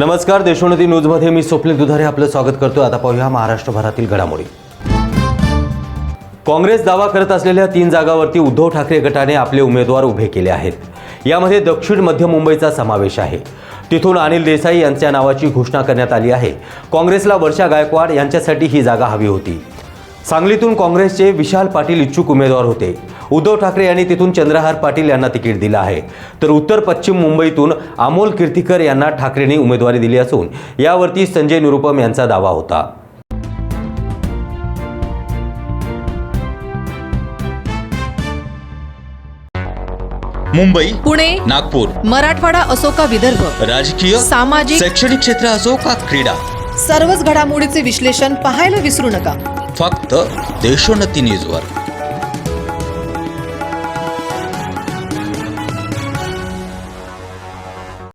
नमस्कार देशोन्नती न्यूजमध्ये मी स्वप्नील दुधारे आपलं स्वागत करतो आता पाहूया महाराष्ट्रभरातील घडामोडी. काँग्रेस दावा करत असलेल्या तीन जागावरती उद्धव ठाकरे गटाने आपले उमेदवार उभे केले आहेत. यामध्ये दक्षिण मध्य मुंबईचा समावेश आहे. तिथून अनिल देसाई यांच्या नावाची घोषणा करण्यात आली आहे. काँग्रेसला वर्षा गायकवाड यांच्यासाठी ही जागा हवी होती. सांगलीतून काँग्रेसचे विशाल पाटील इच्छुक उमेदवार होते. उद्धव ठाकरे यांनी तिथून चंद्रहार पाटील यांना तिकीट दिलं आहे. तर उत्तर पश्चिम मुंबईतून अमोल कीर्तीकर यांना ठाकरेंनी उमेदवारी दिली असून यावरती संजय निरुपम यांचा दावा होता. मुंबई पुणे नागपूर मराठवाडा असो का विदर्भ राजकीय सामाजिक शैक्षणिक क्षेत्र असो का क्रीडा सर्वच घडामोडीचे विश्लेषण पाहायला विसरू नका. फक्त देशोन्नती न्यूजवर.